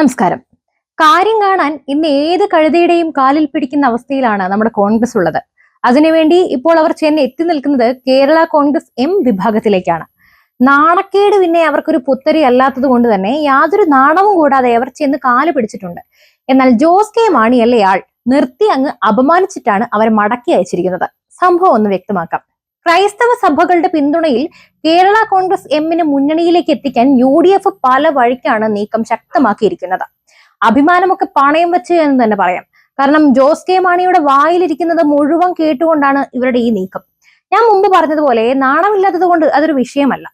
നമസ്കാരം. കാര്യം കാണാൻ ഇന്ന് ഏത് കഴുതയുടെയും കാലിൽ പിടിക്കുന്ന അവസ്ഥയിലാണ് നമ്മുടെ കോൺഗ്രസ് ഉള്ളത്. അതിനുവേണ്ടി ഇപ്പോൾ അവർ ചെന്ന് എത്തി നിൽക്കുന്നത് കേരള കോൺഗ്രസ് എം വിഭാഗത്തിലേക്കാണ്. നാണക്കേട് പിന്നെ അവർക്കൊരു പുത്തരി അല്ലാത്തത് കൊണ്ട് തന്നെ യാതൊരു നാണവും കൂടാതെ അവർ ചെന്ന് കാൽ പിടിച്ചിട്ടുണ്ട്. എന്നാൽ ജോസ് കെ മാണിയല്ലേ ആൾ നിർത്തി അങ്ങ് അപമാനിച്ചിട്ടാണ് അവർ മടക്കി അയച്ചിരിക്കുന്നത്. സംഭവം ഒന്ന് വ്യക്തമാക്കാം. ക്രൈസ്തവ സഭകളുടെ പിന്തുണയിൽ കേരള കോൺഗ്രസ് എമ്മിന് മുന്നണിയിലേക്ക് എത്തിക്കാൻ യു ഡി എഫ് പല വഴിക്കാണ് നീക്കം ശക്തമാക്കിയിരിക്കുന്നത്. അഭിമാനമൊക്കെ പണയം വെച്ച് എന്ന് തന്നെ പറയാം. കാരണം ജോസ് കെ മാണിയുടെ വായിലിരിക്കുന്നത് മുഴുവൻ കേട്ടുകൊണ്ടാണ് ഇവരുടെ ഈ നീക്കം. ഞാൻ മുമ്പ് പറഞ്ഞതുപോലെ നാണമില്ലാത്തത് കൊണ്ട് അതൊരു വിഷയമല്ല.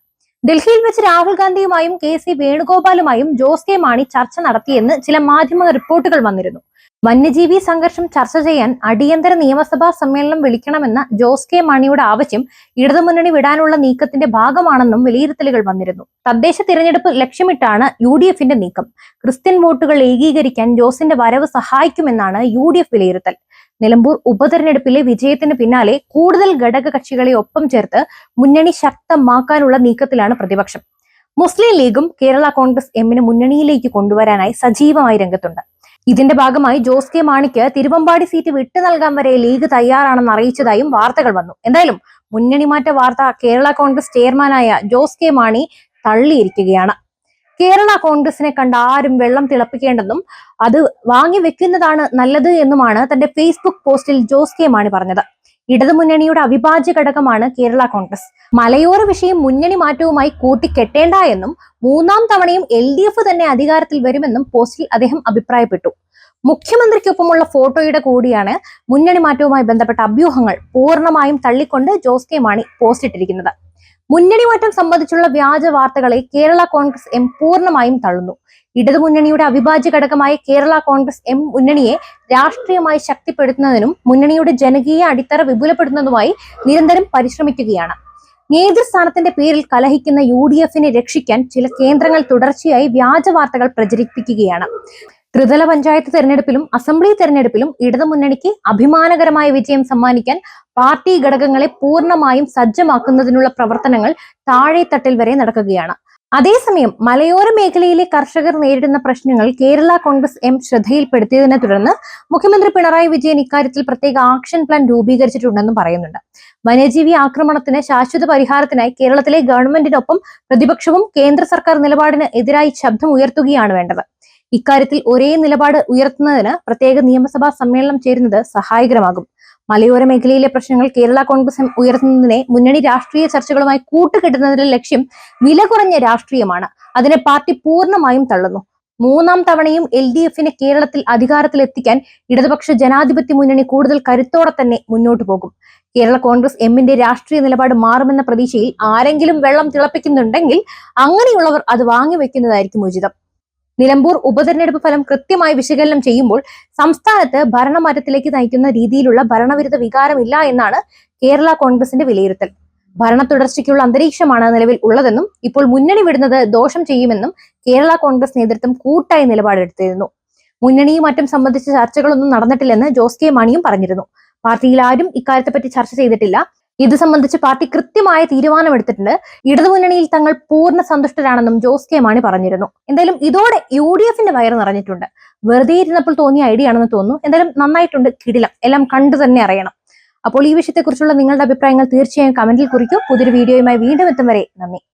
ഡൽഹിയിൽ വെച്ച് രാഹുൽ ഗാന്ധിയുമായും കെ സി വേണുഗോപാലുമായും ജോസ് കെ മാണി ചർച്ച നടത്തിയെന്ന് ചില മാധ്യമ റിപ്പോർട്ടുകൾ വന്നിരുന്നു. വന്യജീവി സംഘർഷം ചർച്ച ചെയ്യാൻ അടിയന്തര നിയമസഭാ സമ്മേളനം വിളിക്കണമെന്ന ജോസ് കെ മാണിയുടെ ആവശ്യം ഇടതുമുന്നണി വിടാനുള്ള നീക്കത്തിന്റെ ഭാഗമാണെന്നും വിലയിരുത്തലുകൾ വന്നിരുന്നു. തദ്ദേശ തിരഞ്ഞെടുപ്പ് ലക്ഷ്യമിട്ടാണ് യു ഡി എഫിന്റെ നീക്കം. ക്രിസ്ത്യൻ വോട്ടുകൾ ഏകീകരിക്കാൻ ജോസിന്റെ വരവ് സഹായിക്കുമെന്നാണ് യു ഡി എഫ് വിലയിരുത്തൽ. നിലമ്പൂർ ഉപതെരഞ്ഞെടുപ്പിലെ വിജയത്തിന് പിന്നാലെ കൂടുതൽ ഘടക കക്ഷികളെ ഒപ്പം ചേർത്ത് മുന്നണി ശക്തമാക്കാനുള്ള നീക്കത്തിലാണ് പ്രതിപക്ഷം. മുസ്ലിം ലീഗും കേരള കോൺഗ്രസ് എമ്മിന് മുന്നണിയിലേക്ക് കൊണ്ടുവരാനായി സജീവമായി രംഗത്തുണ്ട്. ഇതിന്റെ ഭാഗമായി ജോസ് കെ മാണിക്ക് തിരുവമ്പാടി സീറ്റ് വിട്ടു നൽകാൻ വരെ ലീഗ് തയ്യാറാണെന്ന് അറിയിച്ചതായും വാർത്തകൾ വന്നു. എന്തായാലും മുന്നണി മാറ്റ വാർത്ത കേരള കോൺഗ്രസ് ചെയർമാനായ ജോസ് കെ മാണി തള്ളിയിരിക്കുകയാണ്. കേരള കോൺഗ്രസിനെ കണ്ട ആരും വെള്ളം തിളപ്പിക്കേണ്ടെന്നും അത് വാങ്ങി വെക്കുന്നതാണ് നല്ലത് എന്നുമാണ് തന്റെ ഫേസ്ബുക്ക് പോസ്റ്റിൽ ജോസ് കെ മാണി പറഞ്ഞത്. ഇടതുമുന്നണിയുടെ അവിഭാജ്യ ഘടകമാണ് കേരള കോൺഗ്രസ്. മലയോര വിഷയം മുന്നണി മാറ്റവുമായി കൂട്ടിക്കെട്ടേണ്ട എന്നും മൂന്നാം തവണയും എൽ ഡി എഫ് തന്നെ അധികാരത്തിൽ വരുമെന്നും പോസ്റ്റിൽ അദ്ദേഹം അഭിപ്രായപ്പെട്ടു. മുഖ്യമന്ത്രിക്കൊപ്പമുള്ള ഫോട്ടോയുടെ കൂടിയാണ് മുന്നണി മാറ്റവുമായി ബന്ധപ്പെട്ട അഭ്യൂഹങ്ങൾ പൂർണമായും തള്ളിക്കൊണ്ട് ജോസ് കെ മാണി പോസ്റ്റ് ഇട്ടിരിക്കുന്നത് മുന്നണി മാറ്റം സംബന്ധിച്ചുള്ള വ്യാജ വാർത്തകളെ കേരള കോൺഗ്രസ് എം പൂർണമായും തള്ളുന്നു. ഇടതുമുന്നണിയുടെ അവിഭാജ്യ ഘടകമായ കേരള കോൺഗ്രസ് എം മുന്നണിയെ രാഷ്ട്രീയമായി ശക്തിപ്പെടുത്തുന്നതിനും മുന്നണിയുടെ ജനകീയ അടിത്തറ വിപുലപ്പെടുത്തുന്നതുമായി നിരന്തരം പരിശ്രമിക്കുകയാണ്. നേതൃസ്ഥാനത്തിന്റെ പേരിൽ കലഹിക്കുന്ന യു ഡി എഫിനെ രക്ഷിക്കാൻ ചില കേന്ദ്രങ്ങൾ തുടർച്ചയായി വ്യാജ വാർത്തകൾ പ്രചരിപ്പിക്കുകയാണ്. ത്രിതല പഞ്ചായത്ത് തെരഞ്ഞെടുപ്പിലും അസംബ്ലി തെരഞ്ഞെടുപ്പിലും ഇടതുമുന്നണിക്ക് അഭിമാനകരമായ വിജയം സമ്മാനിക്കാൻ പാർട്ടി ഘടകങ്ങളെ പൂർണമായും സജ്ജമാക്കുന്നതിനുള്ള പ്രവർത്തനങ്ങൾ താഴെത്തട്ടിൽ വരെ നടക്കുകയാണ്. അതേസമയം മലയോര മേഖലയിലെ കർഷകർ നേരിടുന്ന പ്രശ്നങ്ങൾ കേരള കോൺഗ്രസ് എം ശ്രദ്ധയിൽപ്പെടുത്തിയതിനെ തുടർന്ന് മുഖ്യമന്ത്രി പിണറായി വിജയൻ ഇക്കാര്യത്തിൽ പ്രത്യേക ആക്ഷൻ പ്ലാൻ രൂപീകരിച്ചിട്ടുണ്ടെന്നും പറയുന്നുണ്ട്. വന്യജീവി ആക്രമണത്തിന് ശാശ്വത പരിഹാരത്തിനായി കേരളത്തിലെ ഗവൺമെന്റിനൊപ്പം പ്രതിപക്ഷവും കേന്ദ്ര സർക്കാർ നിലപാടിന് എതിരായി ശബ്ദം ഉയർത്തുകയാണ് വേണ്ടത്. ഇക്കാര്യത്തിൽ ഒരേ നിലപാട് ഉയർത്തുന്നതിന് പ്രത്യേക നിയമസഭാ സമ്മേളനം ചേരുന്നത് സഹായകരമാകും. മലയോര മേഖലയിലെ പ്രശ്നങ്ങൾ കേരള കോൺഗ്രസ് ഉയർത്തുന്നതിനെ മുന്നണി രാഷ്ട്രീയ ചർച്ചകളുമായി കൂട്ടുകെട്ടുന്നതിന്റെ ലക്ഷ്യം വില കുറഞ്ഞ രാഷ്ട്രീയമാണ്. അതിനെ പാർട്ടി പൂർണമായും തള്ളുന്നു. മൂന്നാം തവണയും എൽ ഡി എഫിനെ കേരളത്തിൽ അധികാരത്തിൽ എത്തിക്കാൻ ഇടതുപക്ഷ ജനാധിപത്യ മുന്നണി കൂടുതൽ കരുത്തോടെ തന്നെ മുന്നോട്ടു പോകും. കേരള കോൺഗ്രസ് എമ്മിന്റെ രാഷ്ട്രീയ നിലപാട് മാറുമെന്ന പ്രതീക്ഷയിൽ ആരെങ്കിലും വെള്ളം തിളപ്പിക്കുന്നുണ്ടെങ്കിൽ അങ്ങനെയുള്ളവർ അത് വാങ്ങിവെക്കുന്നതായിരിക്കും ഉചിതം. നിലമ്പൂർ ഉപതെരഞ്ഞെടുപ്പ് ഫലം കൃത്യമായി വിശകലനം ചെയ്യുമ്പോൾ സംസ്ഥാനത്ത് ഭരണമാറ്റത്തിലേക്ക് നയിക്കുന്ന രീതിയിലുള്ള ഭരണവിരുദ്ധ വികാരമില്ല എന്നാണ് കേരള കോൺഗ്രസിന്റെ വിലയിരുത്തൽ. ഭരണ തുടർച്ചയ്ക്കുള്ള അന്തരീക്ഷമാണ് നിലവിൽ ഉള്ളതെന്നും ഇപ്പോൾ മുന്നണി വിടുന്നത് ദോഷം ചെയ്യുമെന്നും കേരള കോൺഗ്രസ് നേതൃത്വം കൂട്ടായി നിലപാടെടുത്തിരുന്നു മുന്നണിയും മറ്റും സംബന്ധിച്ച ചർച്ചകളൊന്നും നടന്നിട്ടില്ലെന്ന് ജോസ് കെ മാണിയും പറഞ്ഞിരുന്നു. പാർട്ടിയിൽ ആരും ഇക്കാര്യത്തെപ്പറ്റി ചർച്ച ചെയ്തിട്ടില്ല. ഇത് സംബന്ധിച്ച് പാർട്ടി കൃത്യമായ തീരുമാനമെടുത്തിട്ടുണ്ട്. ഇടതുമുന്നണിയിൽ തങ്ങൾ പൂർണ സന്തുഷ്ടരാണെന്നും ജോസ് കെ മാണി പറഞ്ഞിരുന്നു. എന്തായാലും ഇതോടെ യു ഡി എഫിന്റെ വയറ് നിറഞ്ഞിട്ടുണ്ട്. വെറുതെ ഇരുന്നപ്പോൾ തോന്നിയ ഐഡിയ ആണെന്ന് തോന്നുന്നു. എന്തായാലും നന്നായിട്ടുണ്ട്. കിടിലം. എല്ലാം കണ്ടു തന്നെ അറിയണം. അപ്പോൾ ഈ വിഷയത്തെക്കുറിച്ചുള്ള നിങ്ങളുടെ അഭിപ്രായങ്ങൾ തീർച്ചയായും കമന്റിൽ കുറിക്കും. പുതിയൊരു വീഡിയോയുമായി വീണ്ടും എത്തും വരെ. നന്ദി.